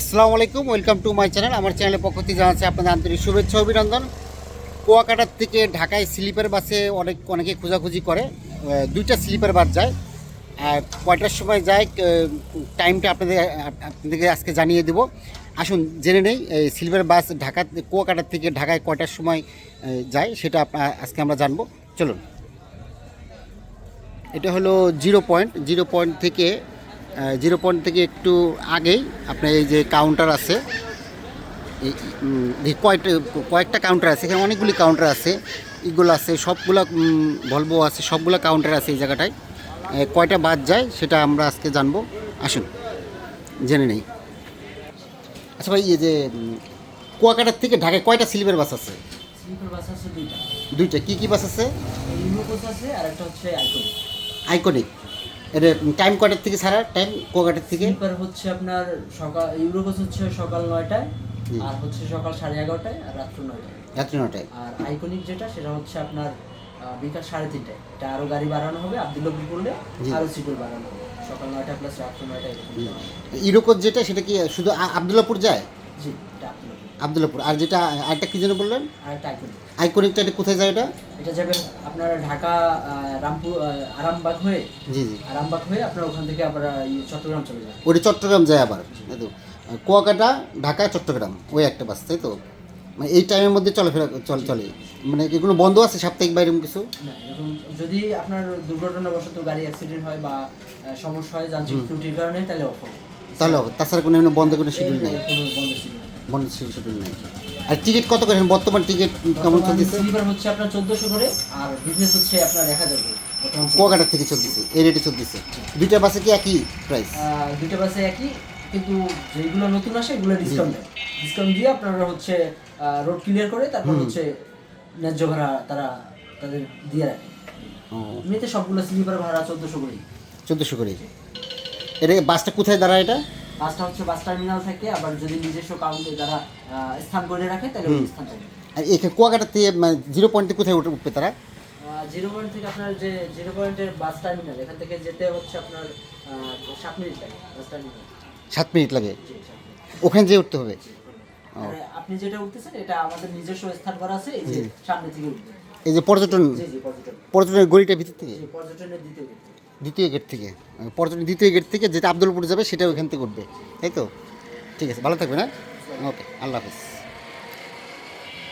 আসসালামু আলাইকুম, welcome to my channel. আমার চ্যানেলের পক্ষ থেকে জানাচ্ছি আপনাদের আন্তরিক শুভেচ্ছা অভিনন্দন। কুয়াকাটার থেকে ঢাকায় স্লিপার বাসে অনেক অনেকে খোঁজাখুঁজি করে। দুইটা স্লিপার বাস যায়। আর কয়টার সময় যায় টাইমটা আপনাদের আপনাদেরকে আজকে জানিয়ে দেবো। আসুন, জেনে নেই, এই স্লিপার বাস ঢাকা কুয়াকাটার থেকে ঢাকায় কয়টার সময় যায়, সেটা আজকে আমরা জানব। চলুন। এটা হলো জিরো পয়েন্ট জিরো পয়েন্ট থেকে জিরো পয়েন্ট থেকে একটু আগেই আপনার এই যে কাউন্টার আছে এই, কয়েকটা কয়েকটা কাউন্টার আছে এখানে অনেকগুলি কাউন্টার আছে এগুলো আছে সবগুলা ভলভো আছে সবগুলা কাউন্টার আছে এই জায়গাটায়। কয়টা বাদ যায় সেটা আমরা আজকে জানব। আসুন জেনে নেই। আচ্ছা ভাই এই যে কুয়াকাটার থেকে ঢাকায় কয়টা স্লিপার বাস আছে? দুইটা। কি কি বাস আছে? আইকনিক টাইম কয়টার থেকে ছাড়া টাইম কুয়াকাটার থেকে? স্লিপার হচ্ছে আপনার সকাল ইউরো হচ্ছে সকাল নয়টায় আর হচ্ছে সকাল সাড়ে এগারোটায় আর রাত্র নয়টায়। রাত্রি নটায় আর আইকনিক যেটা সেটা হচ্ছে আপনার বিকাল সাড়ে তিনটায়। এটা আরও গাড়ি বাড়ানো হবে আব্দুল্লাপুর করলে জি। আরও সিকিউর বাড়ানো হবে। সকাল নয়টা প্লাস রাত্র নয়টায়। ইরোকোর যেটা সেটা কি শুধু আবদুল্লাপুর যায়? জি। আব্দুল্লাপুর। আর যেটা আরেকটা কি যেন বললেন? আর একটা আইকনিক আইকনিকটা এটা কোথায় যায় এটা এটা যাবেন আপনার ঢাকা রামপুর আরামবাগ হয়ে জি জি। আরামবাগ হয়ে আপনার ওখান থেকে আবার ইয়ে চট্টগ্রাম চলে যায় ওটা চট্টগ্রাম যায় আবার। কুয়াকাটা ঢাকা চট্টগ্রাম ওই একটা বাস তাই তো? মানে এই টাইমের মধ্যে চলাফেরা চল চলে। মানে এগুলো বন্ধ আছে সাপ্তাহিক বাইরে কিছু? যদি আপনার দুর্ঘটনাবশত গাড়ি অ্যাক্সিডেন্ট হয় বা সমস্যা হয় যান্ত্রিক ত্রুটির কারণে তাহলে অফ তাহলে। তাছাড়া কোনো বন্ধ কোনো শিডিউল নেই। বন্ধ বন্ধ নেই আর টিকিট কত করে? বর্তমান টিকিট কেমন চলতেছে? স্লিপার হচ্ছে আপনার চোদ্দোশো করে আর বিজনেস হচ্ছে আপনার এক হাজার করে। কুয়াকাটার থেকে চলতেছে? এই রেটে চলতেছে। দুইটা বাসে কি একই প্রাইস দুইটা বাসে একই কিন্তু যেগুলো নতুন আসে এগুলো ডিসকাউন্ট দেয়। ডিসকাউন্ট দিয়ে আপনারা হচ্ছে রোড ক্লিয়ার করে তারপর হচ্ছে ন্যায্য ভাড়া তারা তাদের দিয়ে রাখে। ও। এমনিতে সবগুলো স্লিপার ভাড়া চোদ্দোশো করেই। চোদ্দোশো করে এটা বাসটা কোথায় দাঁড়ায় এটা? বাসটা হচ্ছে বাস টার্মিনাল থেকে আবার যদি নিজস্ব কাউন্টে যারা স্থান করে রাখে তাহলে ওই স্থান থাকে। আর এখানে কুয়াকাটার থেকে জিরো পয়েন্টে কোথায় উঠে উঠবে তারা? জিরো পয়েন্ট থেকে আপনার যে জিরো পয়েন্টের বাস টার্মিনাল এখান থেকে যেতে হচ্ছে আপনার সাত মিনিট লাগে বাস টার্মিনাল। সাত মিনিট লাগে। ওখানে যেয়ে উঠতে হবে? আপনি যেটা উঠতেছেন এটা আমাদের নিজস্ব স্থান করা আছে এই যে সামনে থেকে উঠবে। এই যে পর্যটন পর্যটনের গলিটার ভিতর থেকে? পর্যটনের দ্বিতীয় দ্বিতীয় গেট থেকে পর্যটন দ্বিতীয় গেট থেকে যেটা আব্দুলপুর যাবে সেটা ওইখান থেকে উঠবে। তাই তো? ঠিক আছে, ভালো থাকবে না ওকে আল্লাহ হাফিজ।